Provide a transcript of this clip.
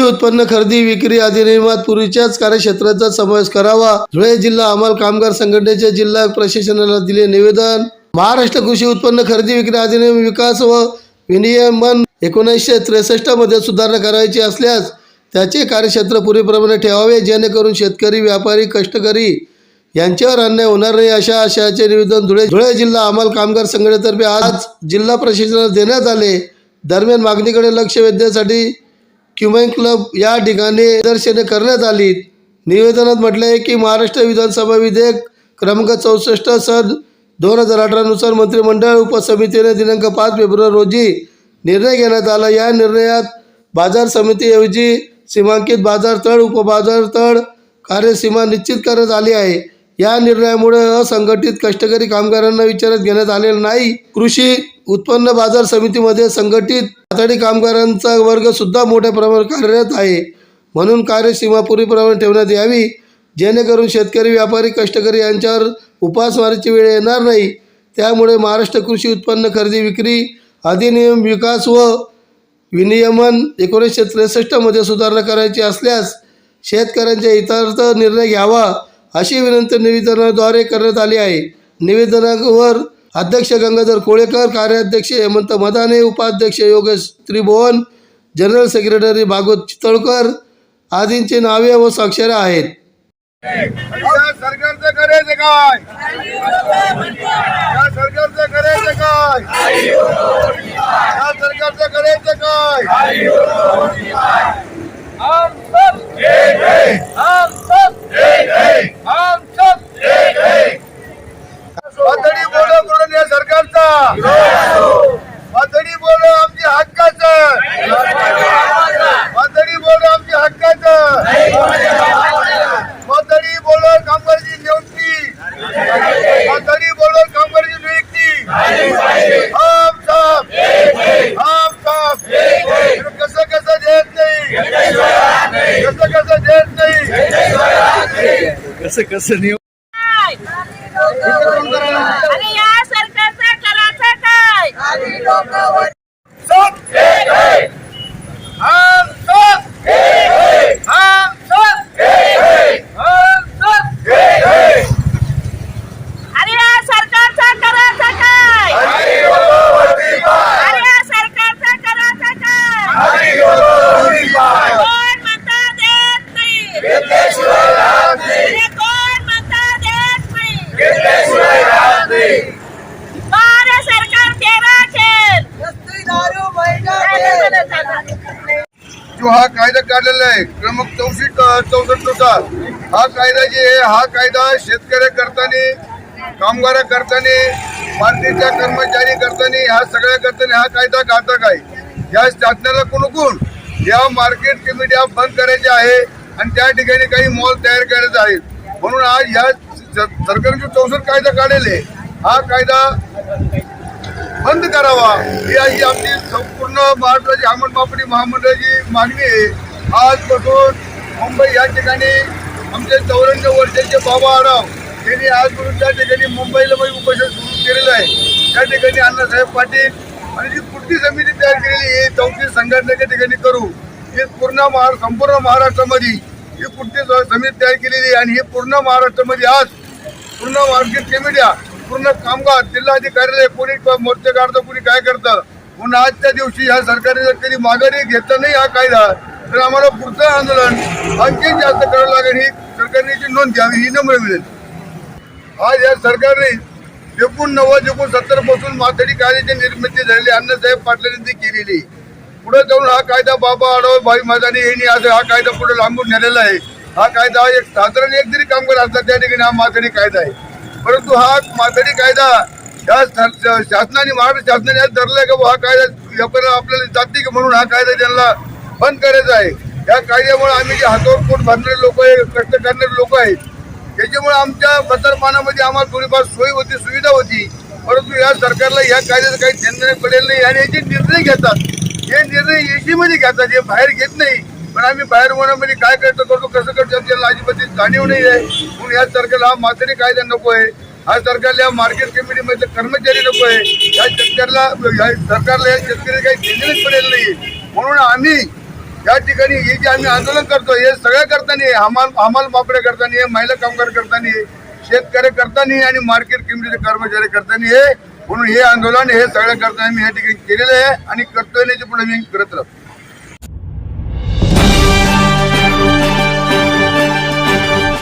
उत्पन्न खरेदी विक्री अधिनियमात पूर्वीच्याच कार्यक्षेत्राचा समावेश करावा. धुळे जिल्हा अंमल कामगार संघटनेचे जिल्हा प्रशासनाला दिले निवेदन. महाराष्ट्र कृषी उत्पन्न खरेदी विक्री अधिनियम विकास व विनियमन एकोणीसशे त्रेसष्टमध्ये सुधारणा करायची असल्यास त्याचे कार्यक्षेत्र पूर्वीप्रमाणे ठेवावे जेणेकरून शेतकरी व्यापारी कष्टकरी यांच्यावर अन्याय होणार नाही अशा आशयाचे निवेदन धुळे धुळे जिल्हा अंमल कामगार संघटनेतर्फे आज जिल्हा प्रशासनाला देण्यात आले. दरम्यान मागणीकडे लक्ष वेधण्यासाठी क्युमेन क्लब या ठिकाणी निदर्शने करण्यात आली. निवेदनात म्हटले आहे की महाराष्ट्र विधानसभा विधेयक क्रमांक चौसष्ट सन दोन हजार अठरानुसार मंत्रिमंडळ उपसमितीने दिनांक पाच फेब्रुवारी रोजी निर्णय घेण्यात आला. या निर्णयात बाजार समितीऐवजी सीमांकित बाजार तळ उपबाजार तळ कार्यसीमा निश्चित करण्यात आली आहे. या निर्णयामुळे असंघटित कष्टकरी कामगारांना विचारात घेण्यात आलेला नाही. कृषी उत्पन्न बाजार समितीमध्ये संघटित हाताळी कामगारांचा वर्ग सुद्धा मोठ्या प्रमाणात कार्यरत आहे. म्हणून कार्यसीमा पूर्वीप्रमाणे ठेवण्यात यावी. जेणेकरून शेतकरी व्यापारी कष्टकरी यांच्यावर उपासमारीची वेळ येणार नाही. त्यामुळे महाराष्ट्र कृषी उत्पन्न खरेदी विक्री अधिनियम विकास व विनियमन एकोणीसशे त्रेसष्टमध्ये सुधारणा करायची असल्यास शेतकऱ्यांच्या हितार्थ निर्णय घ्यावा अशी विनंती निवेदनाद्वारे करण्यात आली आहे. निवेदनावर अध्यक्ष गंगाधर कोळेकर कार्याध्यक्ष हेमंत मदाने उपाध्यक्ष योगेश त्रिभुवन जनरल सेक्रेटरी भागवत चितळकर आदींची नावे व स्वाक्षरे आहेत. सरकारचं करायचं काय? सरकारचं करायचं काय? सरकारचं करायचं काय? नाही कसं कसं नाही अरे या सरकारचा करायचा काय सब हम सब हम सब हम सब अरे या सरकारचा करायचा काय अरे या सरकारचा करायचा काय कोण म्हणता देत नाही अरे कोण म्हणता देत नाही बारा सरकार तेरा खेळ जो हा कायदा काढलेला आहे क्रमांक चौसष्ट चौसष्टनुसार हा कायदा जे आहे हा कायदा शेतकऱ्या करताना कामगारा करताना पार्टीच्या कर्मचारी करताना ह्या सगळ्या करताना हा कायदा घातक आहे. या शासनाला कोण या मार्केट कमिट्या बंद करायच्या आहे आणि त्या ठिकाणी काही मॉल तयार करायचे आहेत. म्हणून आज ह्या सरकारने चौसष्ट कायदा काढलेले हा कायदा बंद करावा. ही अशी आमची संपूर्ण महाराष्ट्राची अंमल महामंडळाची मागणी आहे. आजपासून मुंबई या ठिकाणी आमचे चौऱ्याण्णव वर्षाचे बाबा आराव त्यांनी आजपासून त्या ठिकाणी मुंबईला म्हणजे उपोषण सुरू केलेलं आहे. त्या ठिकाणी अण्णासाहेब पाटील आणि जी कृती समिती तयार केलेली आहे चौथी संघटनेच्या ठिकाणी करू. हे पूर्ण महा संपूर्ण महाराष्ट्रामध्ये ही कृती समिती तयार केलेली आहे आणि हे पूर्ण महाराष्ट्रामध्ये आज पूर्ण मार्केट कमिट्या पूर्ण कामगार जिल्हाधिकारी कोणी मोर्चे काढतं कोणी काय करतं? म्हणून आजच्या दिवशी ह्या सरकारने जर कधी माघारी घेतानाही हा कायदा तर आम्हाला पुढचं आंदोलन आणखी जास्त करावं लागेल ही सरकारने नोंद घ्यावी ही नम्र मिळेल आज या सरकारने एकोणनव्वद एकोणसत्तरपासून माथडी कायद्याची निर्मिती झालेली अण्णासाहेब पाटलांनी ती केलेली. पुढे जाऊन हा कायदा बाबा आडव भाई मैदानी यांनी आज हा कायदा पुढे लांबून नेलेला आहे. हा कायदा एक साधारण एक जरी कामगार असला त्या ठिकाणी हा माथडी कायदा आहे. परंतु हा माथाडी कायदा या शासनाने महाराष्ट्र शासनाने आज धरलाय का हा कायदा लोकांना आपल्याला जाते की म्हणून हा कायदा त्यांना बंद करायचा आहे. या कायद्यामुळे आम्ही जे हातावर पोट भरणारे लोक आहे कष्ट करणारे लोक आहेत त्याच्यामुळे आमच्या बसरपानामध्ये आम्हाला थोडीफार सोय होती सुविधा होती. परंतु या सरकारला या कायद्याचं काही निर्णय पडेल नाही आणि याचे निर्णय घेतात हे निर्णय एसीमध्ये घेतात हे बाहेर घेत नाही. पण आम्ही बाहेर होण्यामध्ये काय करतो करतो कसं करतो आमच्या अजिबात जाणीव नाही आहे. या सरकारला हा माथारी कायदा नको आहे. हा सरकारला मार्केट कमिटीमध्ये कर्मचारी नको आहे. या शेतकऱ्याला या सरकारला या शेतकरी काही निर्णयच पडेल नाही. म्हणून आम्ही या ठिकाणी हे जे आम्ही आंदोलन करतो हे सगळ्या करताना हमाल हमाल मापडे करताना महिला कामगार करताना शेतकरी करताना आणि मार्केट कमिटीचे कर्मचारी करताना हे म्हणून हे आंदोलन हे सगळ्या करताना मी या ठिकाणी केलेलं आहे आणि कर्तव्याच्या पुढे मी करत राहतो